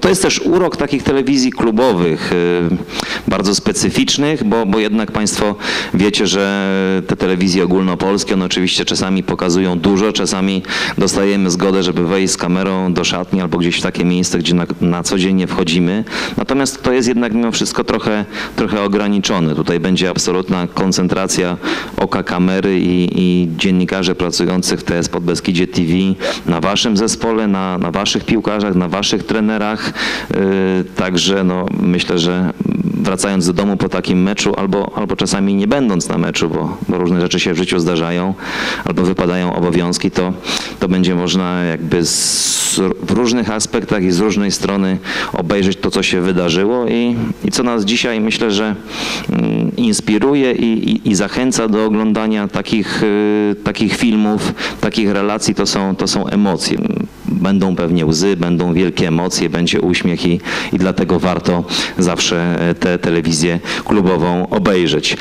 To jest też urok takich telewizji klubowych, y, bardzo specyficznych, bo, bo jednak Państwo wiecie, że te telewizje ogólnopolskie, one oczywiście czasami pokazują dużo, czasami dostajemy zgodę, żeby wejść z kamerą do szatni albo gdzieś w takie miejsce, gdzie na, na co dzień nie wchodzimy. Natomiast to jest jednak mimo wszystko trochę, trochę ograniczone. Tutaj będzie absolutna koncentracja oka kamery i, i dziennikarzy pracujących w TS Podbeskidzie TV na waszym zespole, na, na waszych piłkarzach, na waszych trenerach. Yy, Także no, myślę, że wracając do domu po takim meczu, albo, albo czasami nie będąc na meczu, bo, bo różne rzeczy się w życiu zdarzają, albo wypadają obowiązki, to, to będzie można jakby z, w różnych aspektach i z różnej strony obejrzeć to, co się wydarzyło i, i co nas dzisiaj myślę, że mm, inspiruje i, i, i zachęca do oglądania takich, y, takich filmów, takich relacji, to są, to są emocje. Będą pewnie łzy, będą wielkie emocje, będzie uśmiech i, i dlatego warto zawsze e, tę telewizję klubową obejrzeć.